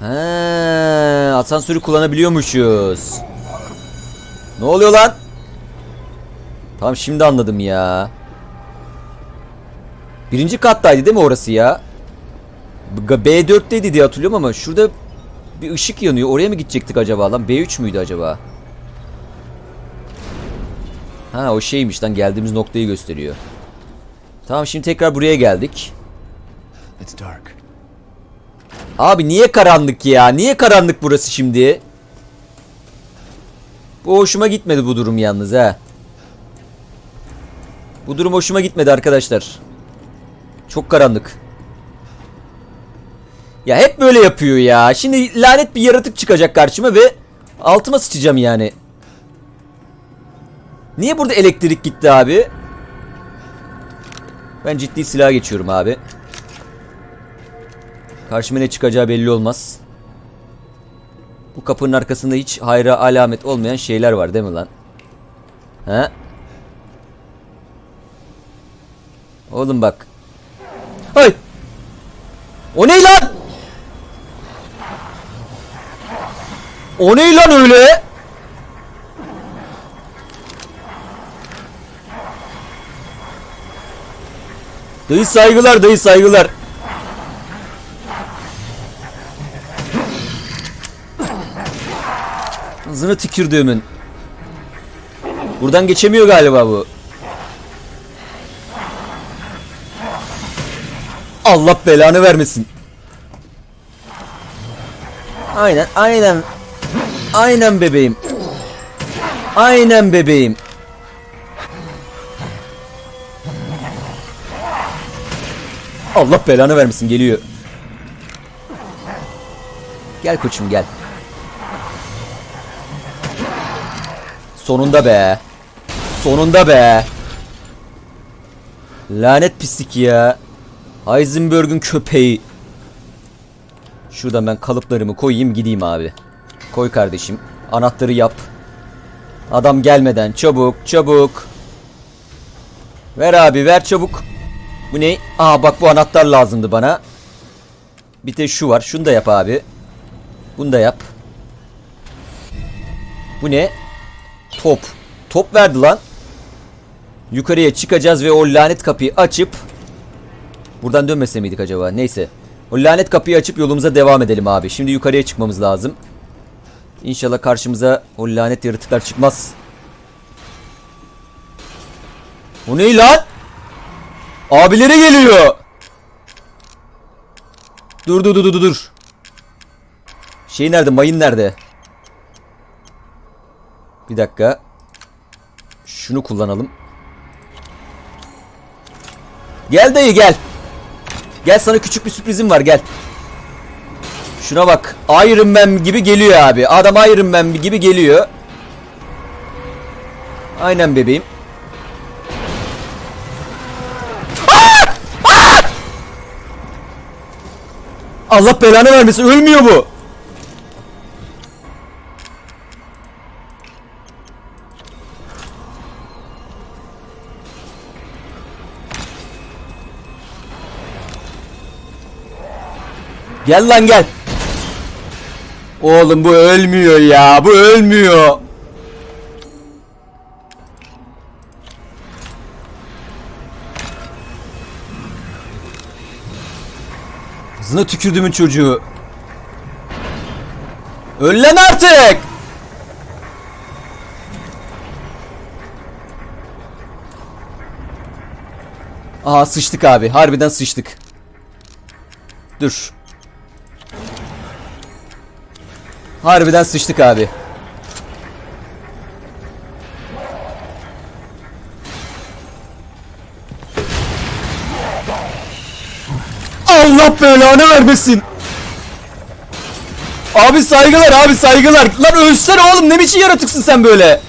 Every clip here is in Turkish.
He, asansörü kullanabiliyormuşuz. Ne oluyor lan? Tamam şimdi anladım ya. Birinci kattaydı değil mi orası ya? B- B4'teydi diye hatırlıyorum ama şurada bir ışık yanıyor. Oraya mı gidecektik acaba lan? B3 müydü acaba? Ha o şeymiş lan geldiğimiz noktayı gösteriyor. Tamam şimdi tekrar buraya geldik. It's dark. Abi niye karanlık ya? Niye karanlık burası şimdi? Bu hoşuma gitmedi bu durum yalnız ha. Bu durum hoşuma gitmedi arkadaşlar. Çok karanlık. Ya hep böyle yapıyor ya. Şimdi lanet bir yaratık çıkacak karşıma ve altıma sıçacağım yani. Niye burada elektrik gitti abi? Ben ciddi silah geçiyorum abi. Karşıma ne çıkacağı belli olmaz. Bu kapının arkasında hiç hayra alamet olmayan şeyler var değil mi lan? He? Oğlum bak. Hay! O ne lan? O ne lan öyle? Dayı saygılar dayı saygılar. Hızını tükürdüğümün. Buradan geçemiyor galiba bu. Allah belanı vermesin. Aynen, aynen. Aynen bebeğim. Aynen bebeğim. Allah belanı vermesin geliyor. Gel koçum gel. Sonunda be. Sonunda be. Lanet pislik ya. Heisenberg'ün köpeği. Şuradan ben kalıplarımı koyayım gideyim abi. Koy kardeşim. Anahtarı yap. Adam gelmeden çabuk çabuk. Ver abi ver çabuk. Bu ne? Aa bak bu anahtar lazımdı bana. Bir de şu var. Şunu da yap abi. Bunu da yap. Bu ne? Top. Top verdi lan. Yukarıya çıkacağız ve o lanet kapıyı açıp Buradan dönmese miydik acaba? Neyse. O lanet kapıyı açıp yolumuza devam edelim abi. Şimdi yukarıya çıkmamız lazım. İnşallah karşımıza o lanet yaratıklar çıkmaz. O ne lan? Abileri geliyor. Dur dur dur dur dur. Şey nerede? Mayın nerede? Bir dakika. Şunu kullanalım. Gel dayı gel. Gel sana küçük bir sürprizim var gel. Şuna bak. Iron Man gibi geliyor abi. Adam Iron Man gibi geliyor. Aynen bebeğim. Aa! Aa! Allah belanı vermesin. Ölmüyor bu. Gel lan gel. Oğlum bu ölmüyor ya. Bu ölmüyor. Hızına tükürdümün çocuğu. Öl lan artık. Aha sıçtık abi. Harbiden sıçtık. Dur. Harbiden sıçtık abi. Allah belanı vermesin. Abi saygılar abi saygılar. Lan ölsene oğlum ne biçim yaratıksın sen böyle.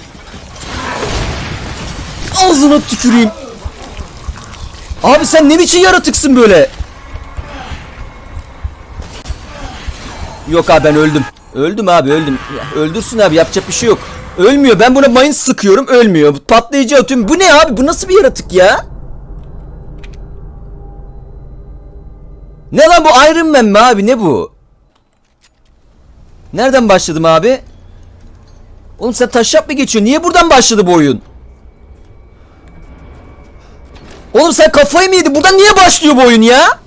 Ağzına tüküreyim. Abi sen ne biçim yaratıksın böyle. Yok abi ben öldüm. Öldüm abi öldüm. Öldürsün abi yapacak bir şey yok. Ölmüyor. Ben buna mayın sıkıyorum ölmüyor. Patlayıcı atıyorum. Bu ne abi? Bu nasıl bir yaratık ya? Ne lan bu Iron Man mi abi? Ne bu? Nereden başladım abi? Oğlum sen taşyap mı geçiyorsun? Niye buradan başladı bu oyun? Oğlum sen kafayı mı yedin? Buradan niye başlıyor bu oyun ya?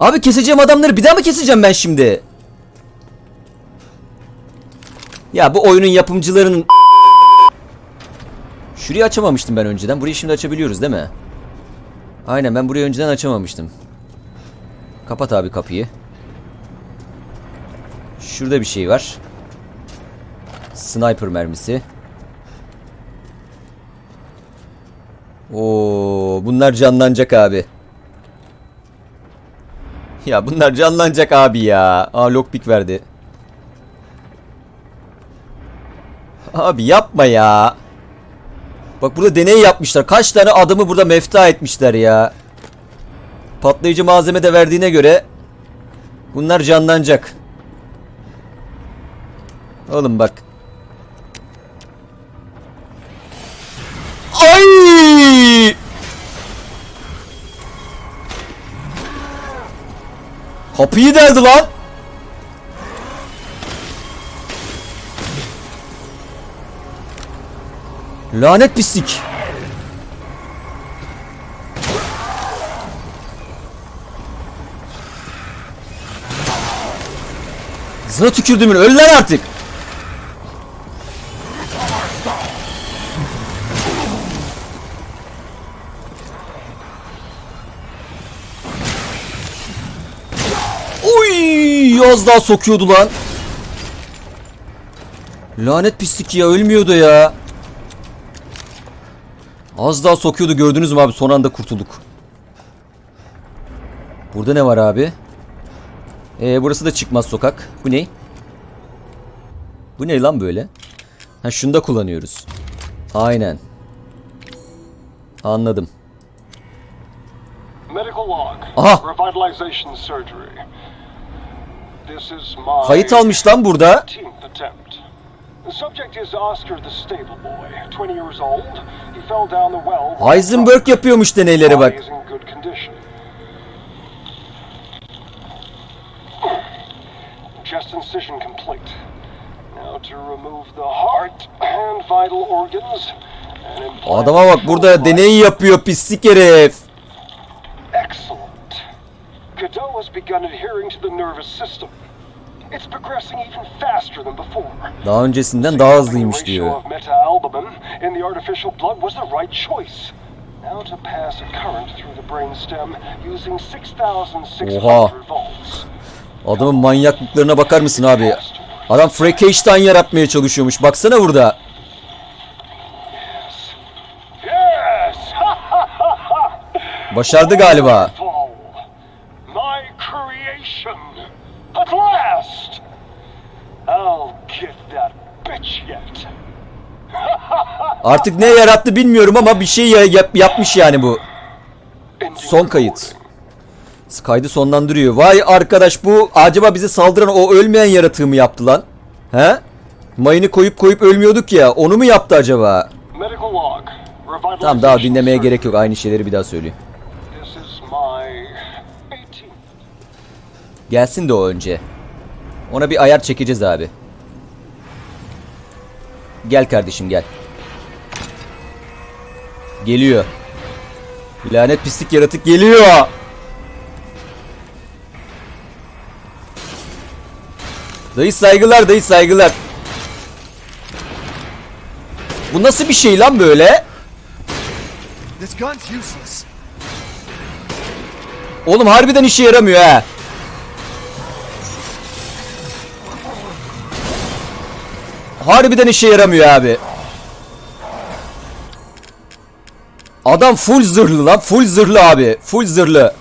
Abi keseceğim adamları bir daha mı keseceğim ben şimdi? Ya bu oyunun yapımcılarının Şurayı açamamıştım ben önceden. Burayı şimdi açabiliyoruz değil mi? Aynen ben burayı önceden açamamıştım. Kapat abi kapıyı. Şurada bir şey var. Sniper mermisi. Oo, bunlar canlanacak abi. Ya bunlar canlanacak abi ya. Aa lockpick verdi. Abi yapma ya. Bak burada deney yapmışlar. Kaç tane adamı burada mefta etmişler ya. Patlayıcı malzeme de verdiğine göre bunlar canlanacak. Oğlum bak. Kapıyı deldi lan. Lanet pislik. Zına tükürdümün öl lan artık. Az daha sokuyordu lan. Lanet pislik ya ölmüyordu ya. Az daha sokuyordu gördünüz mü abi son anda kurtulduk. Burada ne var abi? Ee, burası da çıkmaz sokak. Bu ne? Bu ne lan böyle? Ha şunu da kullanıyoruz. Aynen. Anladım. Medical log. Aha. Revitalization surgery. This is my Kayıt almış lan burada. 15th attempt. The subject is Oscar the stable boy, 20 years old. He fell down the well. Heisenberg yapıyormuş deneyleri bak. Chest incision complete. Now to remove the heart and vital organs. Adama bak burada deney yapıyor pislik herif. Godot has begun adhering to the nervous system. It's progressing even faster than before. Daha öncesinden daha hızlıymış diyor. in the artificial blood was the right choice. Now to pass a current through the brainstem using 6600 Oha. Adamın manyaklıklarına bakar mısın abi? Adam Frankenstein yaratmaya çalışıyormuş. Baksana burada. Başardı galiba. Wonderful. My creation. At last! I'll get that bitch yet. Artık ne yarattı bilmiyorum ama bir şey ya- yap- yapmış yani bu. Son kayıt. Kaydı sonlandırıyor. Vay arkadaş bu acaba bize saldıran o ölmeyen yaratığı mı yaptı lan? He? Mayını koyup koyup ölmüyorduk ya. Onu mu yaptı acaba? Tamam daha dinlemeye gerek yok. Aynı şeyleri bir daha 18th. Gelsin de o önce. Ona bir ayar çekeceğiz abi. Gel kardeşim gel. Geliyor. Lanet pislik yaratık geliyor. Dayı saygılar dayı saygılar. Bu nasıl bir şey lan böyle? Oğlum harbiden işe yaramıyor ha. Harbiden işe yaramıyor abi. Adam full zırhlı lan. Full zırhlı abi. Full zırhlı.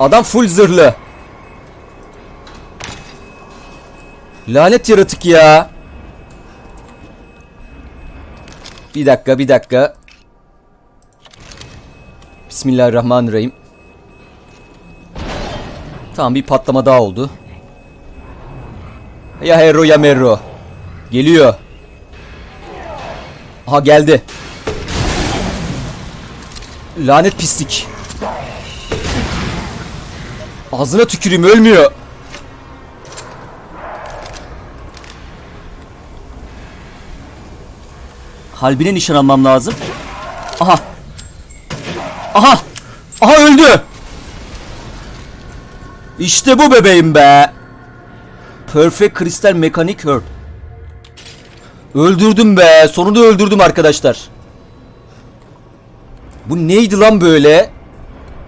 Adam full zırhlı. Lanet yaratık ya. Bir dakika bir dakika. Bismillahirrahmanirrahim. Tamam bir patlama daha oldu. Ya hero ya merro. Geliyor. Aha geldi. Lanet pislik. Ağzına tüküreyim ölmüyor. Kalbine nişan almam lazım. Aha. Aha. Aha öldü. İşte bu bebeğim be. Perfect Crystal Mechanic Heart. Öldürdüm be. Sonunda öldürdüm arkadaşlar. Bu neydi lan böyle?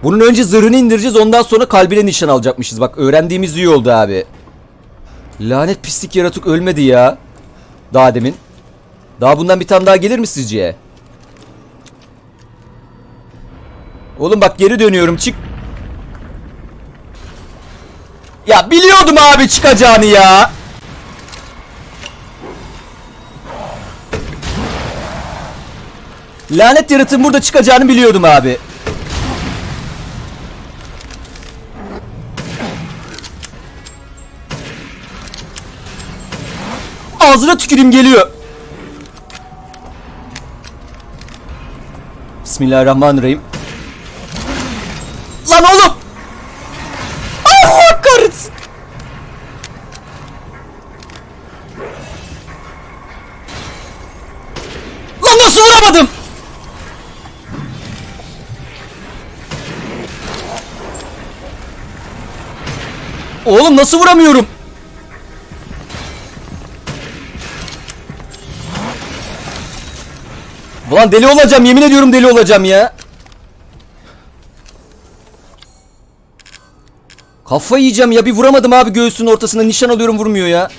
Bunun önce zırhını indireceğiz ondan sonra kalbine nişan alacakmışız. Bak öğrendiğimiz iyi oldu abi. Lanet pislik yaratık ölmedi ya. Daha demin. Daha bundan bir tane daha gelir mi sizce? Oğlum bak geri dönüyorum çık. Ya biliyordum abi çıkacağını ya. Lanet yaratığın burada çıkacağını biliyordum abi. Ağzına tüküreyim geliyor. Bismillahirrahmanirrahim. Lan oğlum! Allah kahretsin! Lan nasıl vuramadım? Oğlum nasıl vuramıyorum? Ulan deli olacağım yemin ediyorum deli olacağım ya. Kafa yiyeceğim ya bir vuramadım abi göğsünün ortasına nişan alıyorum vurmuyor ya.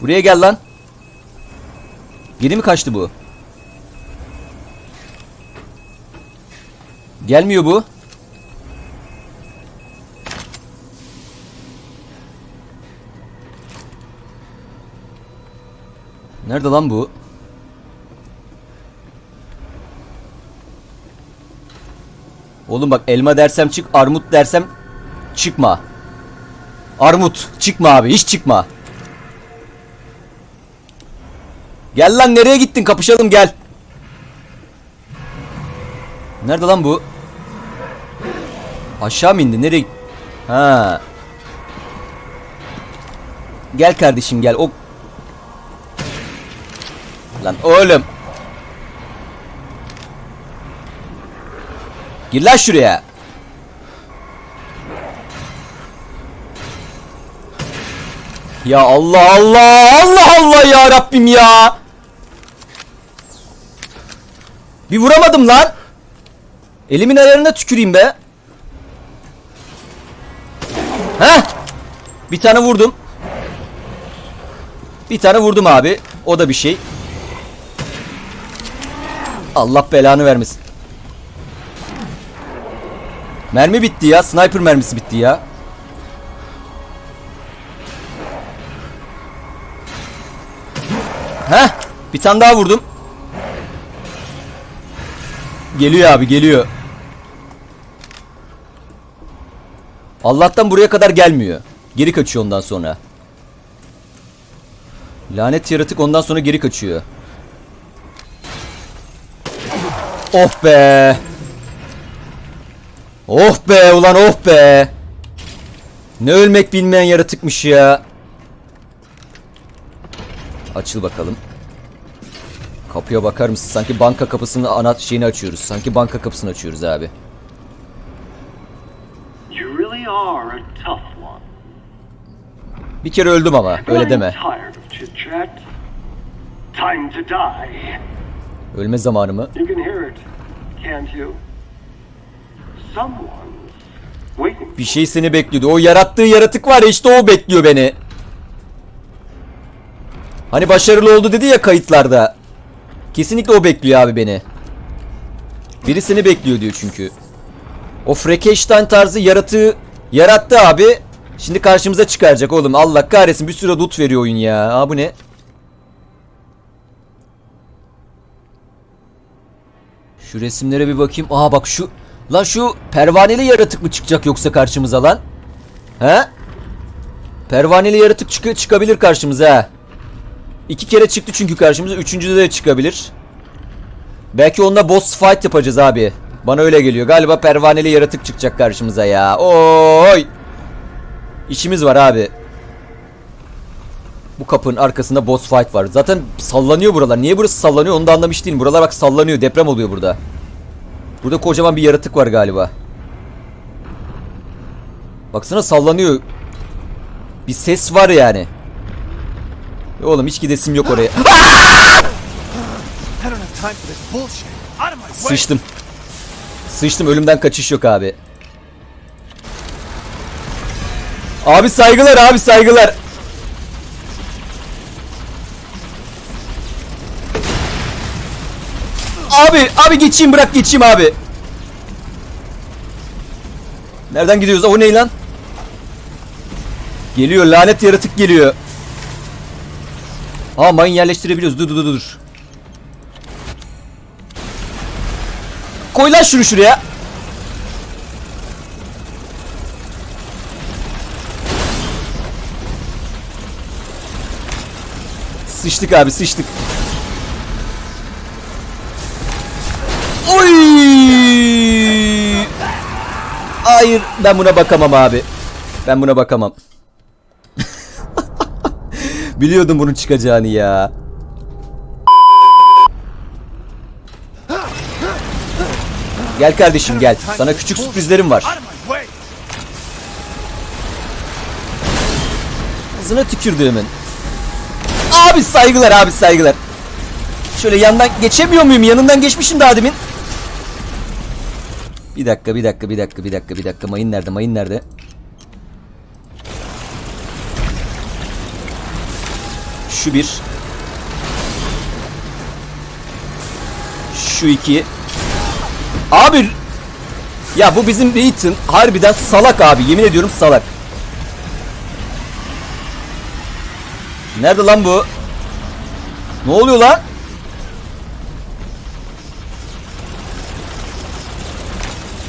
Buraya gel lan. Geri mi kaçtı bu? Gelmiyor bu. Nerede lan bu? Oğlum bak elma dersem çık, armut dersem çıkma. Armut çıkma abi, hiç çıkma. Gel lan nereye gittin? Kapışalım gel. Nerede lan bu? Aşağı mı indi? Nereye? Ha. Gel kardeşim gel. O Lan oğlum. Gir lan şuraya. Ya Allah Allah Allah Allah ya Rabbim ya. Bir vuramadım lan. Elimin ayarına tüküreyim be. Heh. Bir tane vurdum. Bir tane vurdum abi. O da bir şey. Allah belanı vermesin. Mermi bitti ya. Sniper mermisi bitti ya. Heh. Bir tane daha vurdum. Geliyor abi geliyor. Allah'tan buraya kadar gelmiyor. Geri kaçıyor ondan sonra. Lanet yaratık ondan sonra geri kaçıyor. Oh be. Oh be ulan oh be. Ne ölmek bilmeyen yaratıkmış ya. Açıl bakalım. Kapıya bakar mısın? Sanki banka kapısının anahtar şeyini açıyoruz. Sanki banka kapısını açıyoruz abi. You really are a tough one. Bir kere öldüm ama öyle deme. Ölme zamanı mı? You can hear it, can't you? Someone's waiting. Bir şey seni bekliyordu. O yarattığı yaratık var ya işte o bekliyor beni. Hani başarılı oldu dedi ya kayıtlarda. Kesinlikle o bekliyor abi beni. Biri seni bekliyor diyor çünkü. O Frankenstein tarzı yaratığı yarattı abi. Şimdi karşımıza çıkaracak oğlum. Allah kahretsin bir sürü loot veriyor oyun ya. Aa bu ne? Şu resimlere bir bakayım. Aa bak şu lan şu pervaneli yaratık mı çıkacak yoksa karşımıza lan? He? Pervaneli yaratık çık çıkabilir karşımıza. İki kere çıktı çünkü karşımıza. Üçüncüde de çıkabilir. Belki onunla boss fight yapacağız abi. Bana öyle geliyor. Galiba pervaneli yaratık çıkacak karşımıza ya. Oy! İşimiz var abi. Bu kapının arkasında boss fight var. Zaten sallanıyor buralar. Niye burası sallanıyor onu da anlamış değilim. Buralar bak sallanıyor. Deprem oluyor burada. Burada kocaman bir yaratık var galiba. Baksana sallanıyor. Bir ses var yani. Ya Oğlum hiç gidesim yok oraya. Sıçtım. Sıçtım ölümden kaçış yok abi. Abi saygılar abi saygılar. Abi abi geçeyim bırak geçeyim abi. Nereden gidiyoruz? O ne lan? Geliyor lanet yaratık geliyor. Aa mayın yerleştirebiliyoruz. Dur dur dur dur. Koy lan şunu şuraya. Sıçtık abi sıçtık. Oy! Hayır ben buna bakamam abi. Ben buna bakamam. Biliyordum bunun çıkacağını ya. Gel kardeşim gel. Sana küçük sürprizlerim var. Ağzına tükürdüğümün. Abi saygılar abi saygılar. Şöyle yandan geçemiyor muyum? Yanından geçmişim daha demin. Bir dakika bir dakika bir dakika bir dakika bir dakika. Mayın nerede mayın nerede? Şu bir. Şu iki. Abi. Ya bu bizim Ethan harbiden salak abi. Yemin ediyorum salak. Nerede lan bu? Ne oluyor lan?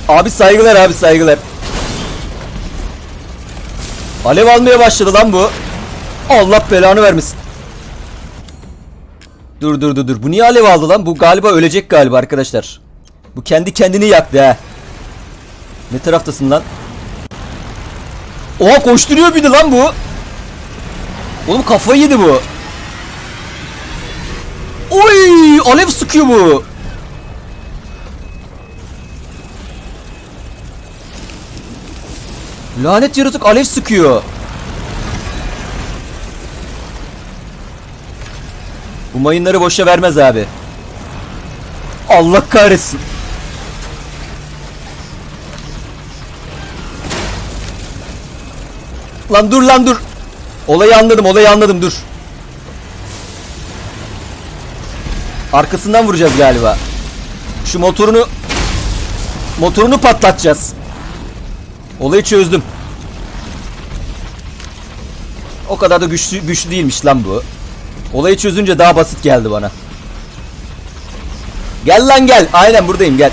Abi saygılar abi saygılar. Alev almaya başladı lan bu. Allah belanı vermesin. Dur dur dur dur. Bu niye alev aldı lan? Bu galiba ölecek galiba arkadaşlar. Bu kendi kendini yaktı ha. Ne taraftasın lan? Oha koşturuyor bir de lan bu. Oğlum kafayı yedi bu. Oy! Alev sıkıyor bu. Lanet yaratık alev sıkıyor. Bu mayınları boşa vermez abi. Allah kahretsin. Lan dur lan dur. Olayı anladım, olayı anladım. Dur. Arkasından vuracağız galiba. Şu motorunu motorunu patlatacağız. Olayı çözdüm. O kadar da güçlü güçlü değilmiş lan bu. Olayı çözünce daha basit geldi bana. Gel lan gel. Aynen buradayım gel.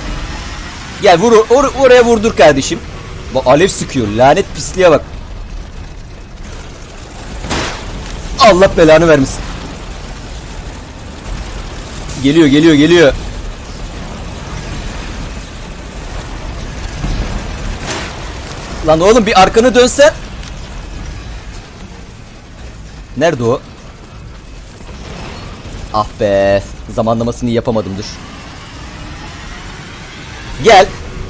Gel vur or- oraya vurdur kardeşim. Bak alev sıkıyor. Lanet pisliğe bak. Allah belanı vermesin. Geliyor geliyor geliyor. Lan oğlum bir arkanı dönsen. Nerede o? Ah be. Zamanlamasını yapamadım dur. Gel.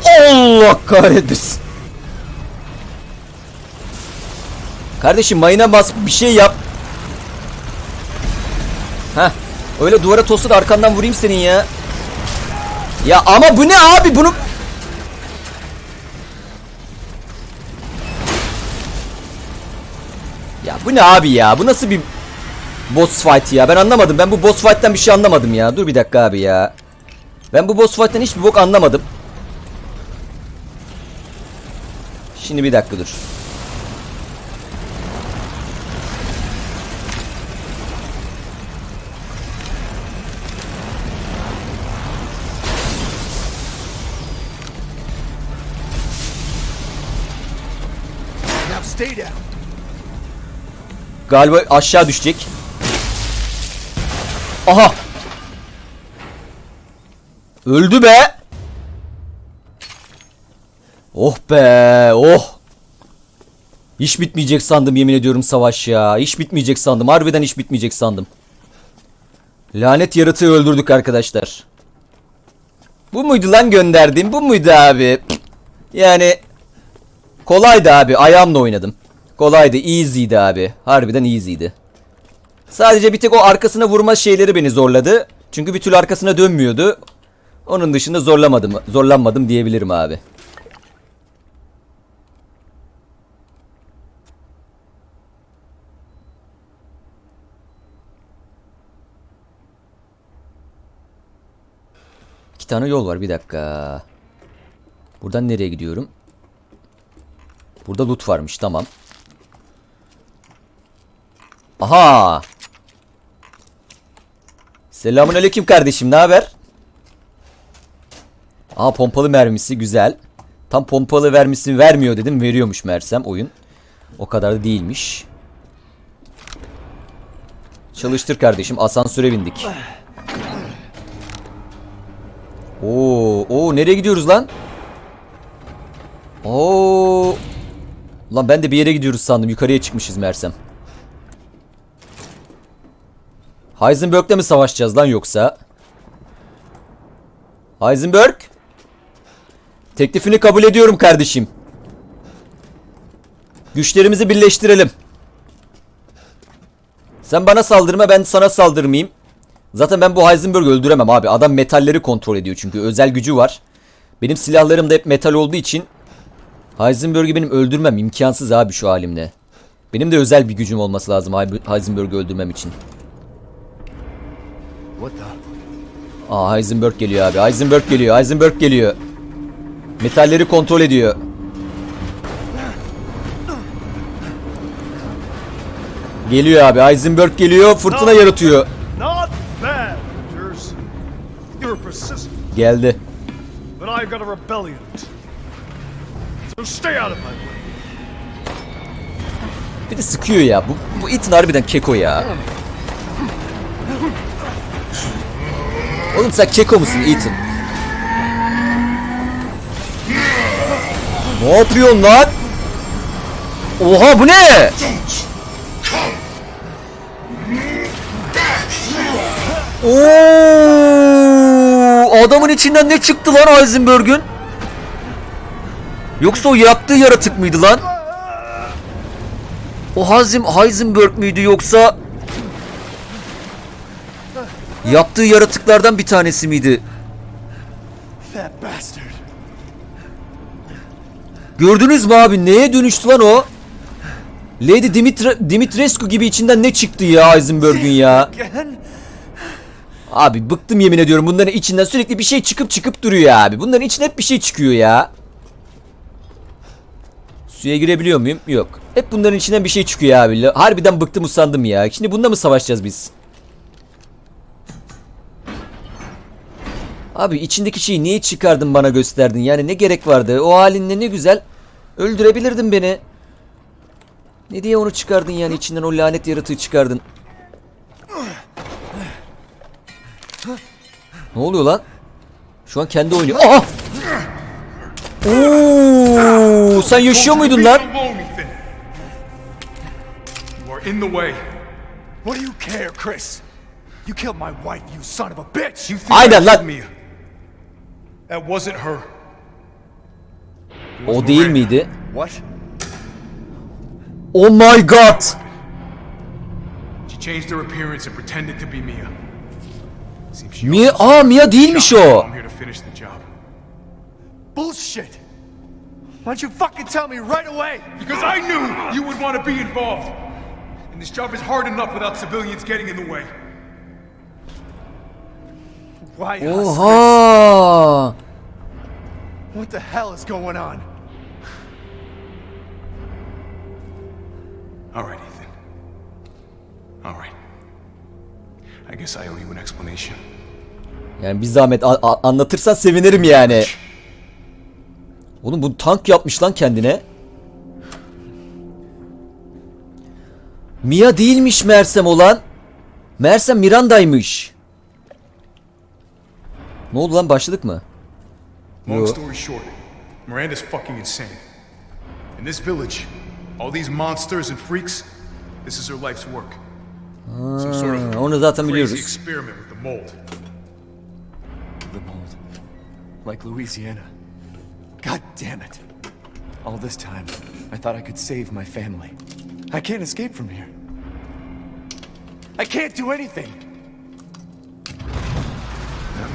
Allah kahretsin. Kardeşim mayına bas bir şey yap. Heh. Öyle duvara tosla da arkandan vurayım senin ya. Ya ama bu ne abi bunu... Ya bu ne abi ya? Bu nasıl bir boss fight ya? Ben anlamadım. Ben bu boss fight'tan bir şey anlamadım ya. Dur bir dakika abi ya. Ben bu boss fight'tan hiçbir bok anlamadım. Şimdi bir dakika dur. Galiba aşağı düşecek. Aha. Öldü be. Oh be, oh. Hiç bitmeyecek sandım yemin ediyorum savaş ya. Hiç bitmeyecek sandım. Harbiden hiç bitmeyecek sandım. Lanet yaratığı öldürdük arkadaşlar. Bu muydu lan gönderdiğim? Bu muydu abi? Yani kolaydı abi. Ayağımla oynadım. Kolaydı. Easy'di abi. Harbiden easy'di. Sadece bir tek o arkasına vurma şeyleri beni zorladı. Çünkü bir türlü arkasına dönmüyordu. Onun dışında zorlamadım. Zorlanmadım diyebilirim abi. İki tane yol var bir dakika. Buradan nereye gidiyorum? Burada loot varmış tamam. Aha. Selamun aleyküm kardeşim ne haber? Aa pompalı mermisi güzel. Tam pompalı mermisi vermiyor dedim veriyormuş mersem oyun. O kadar da değilmiş. Çalıştır kardeşim asansöre bindik. Oo, oo nereye gidiyoruz lan? Oo. Lan ben de bir yere gidiyoruz sandım. Yukarıya çıkmışız Mersem. Heisenberg'le mi savaşacağız lan yoksa? Heisenberg? Teklifini kabul ediyorum kardeşim. Güçlerimizi birleştirelim. Sen bana saldırma ben sana saldırmayayım. Zaten ben bu Heisenberg'ü öldüremem abi. Adam metalleri kontrol ediyor çünkü özel gücü var. Benim silahlarım da hep metal olduğu için Heisenberg'ü benim öldürmem imkansız abi şu halimle. Benim de özel bir gücüm olması lazım Heisenberg'ü öldürmem için. What the? Aa Heisenberg geliyor abi. Heisenberg geliyor. Heisenberg geliyor. Metalleri kontrol ediyor. Geliyor abi. Heisenberg geliyor. Fırtına yaratıyor. Geldi. Bir de sıkıyor ya. Bu, bu itin harbiden keko ya. Oğlum sen keko musun Ethan? Ne yapıyorsun lan? Oha bu ne? Oo, adamın içinden ne çıktı lan Heisenberg'ün? Yoksa o yaptığı yaratık mıydı lan? O Hazim Heisenberg müydü yoksa yaptığı yaratıklardan bir tanesi miydi? Gördünüz mü abi neye dönüştü lan o? Lady Dimitra Dimitrescu gibi içinden ne çıktı ya Heisenberg'ün ya? Abi bıktım yemin ediyorum bunların içinden sürekli bir şey çıkıp çıkıp duruyor abi. Bunların içinden hep bir şey çıkıyor ya. Suya girebiliyor muyum? Yok. Hep bunların içinden bir şey çıkıyor abi. Harbiden bıktım usandım ya. Şimdi bununla mı savaşacağız biz? Abi içindeki şeyi niye çıkardın bana gösterdin? Yani ne gerek vardı? O halinle ne güzel. Öldürebilirdin beni. Ne diye onu çıkardın yani içinden o lanet yaratığı çıkardın. Ne oluyor lan? Şu an kendi oynuyor. Aha! Oo, sen yaşıyor muydun lan? Me in the way. What do you care, Chris? You killed my wife, you son of a bitch! You think Aynen lan. Mia? That wasn't her. O değil miydi? What? Oh my god! She changed her appearance and pretended to be Mia. Seems she ah, Mia, also aa Mia değilmiş shot me. o. I'm here to finish the job. Bullshit! Why don't you fucking tell me right away? Because I knew you would want to be involved. And this job is hard enough without civilians getting in the way. Why? Oha! What the hell is going on? All right, Ethan. All right. I guess I owe you an explanation. Yani bir zahmet anlatırsan sevinirim yani. Oğlum bu tank yapmış lan kendine. Mia değilmiş Mersem olan. Mersem Miranda'ymış. Ne oldu lan başladık mı? Long story short, Miranda's fucking insane. In this village, all these monsters and freaks, this is her life's work. Some sort of Ha, onu zaten crazy biliyoruz. experiment with the mold. The mold. Like Louisiana. God damn it. All this time, I thought I could save my family. I can't escape from here. I can't do anything.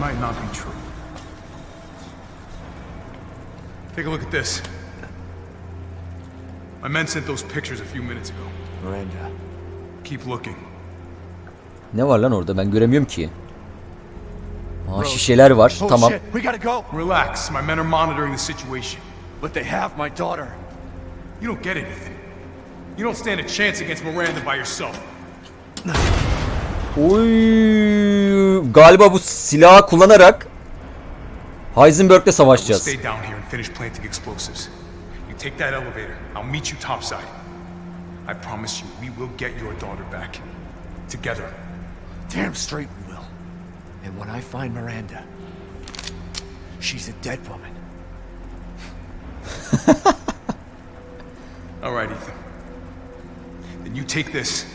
Might not be true. Take a look at this. My men sent those pictures a few minutes ago. Miranda. Keep looking. Ne var lan orada ben göremiyorum ki. Aa şişeler var. Oh tamam. shit, we gotta go. Relax, my men are monitoring the situation. But they have my daughter. You don't get Ethan. You don't stand a chance against Miranda by yourself. Oy, galiba bu silahı kullanarak Heisenberg'le We'll savaşacağız. stay down here and finish planting explosives. You take that elevator. I'll meet you topside. I promise you, we will get your daughter back. Together. Damn straight we will. And when I find Miranda, she's a dead woman. All right, Ethan. Then you take this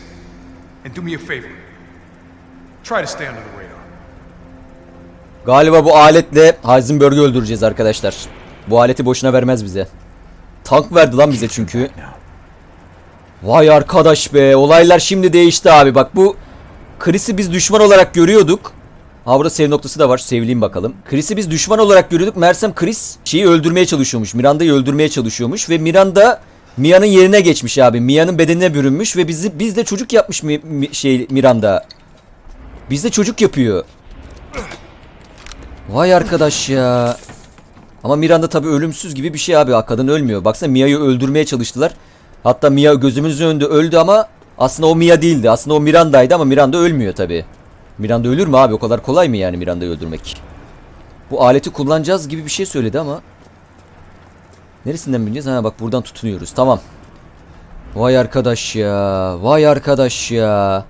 and do me a favor. Try to stay under the radar. Galiba bu aletle Heisenberg'ü öldüreceğiz arkadaşlar. Bu aleti boşuna vermez bize. Tank verdi lan bize çünkü. Vay arkadaş be olaylar şimdi değişti abi bak bu Chris'i biz düşman olarak görüyorduk. Ha burada sev noktası da var sevleyeyim bakalım. Chris'i biz düşman olarak görüyorduk. Mersem Chris şeyi öldürmeye çalışıyormuş. Miranda'yı öldürmeye çalışıyormuş ve Miranda Mia'nın yerine geçmiş abi. Mia'nın bedenine bürünmüş ve bizi biz de çocuk yapmış mi, mi- şey Miranda. Bizde çocuk yapıyor. Vay arkadaş ya. Ama Miranda tabii ölümsüz gibi bir şey abi. Kadın ölmüyor. Baksana Mia'yı öldürmeye çalıştılar. Hatta Mia gözümüzün önünde öldü ama aslında o Mia değildi. Aslında o Miranda'ydı ama Miranda ölmüyor tabii. Miranda ölür mü abi? O kadar kolay mı yani Miranda'yı öldürmek? Bu aleti kullanacağız gibi bir şey söyledi ama. Neresinden bineceğiz? Ha bak buradan tutunuyoruz. Tamam. Vay arkadaş ya. Vay arkadaş ya.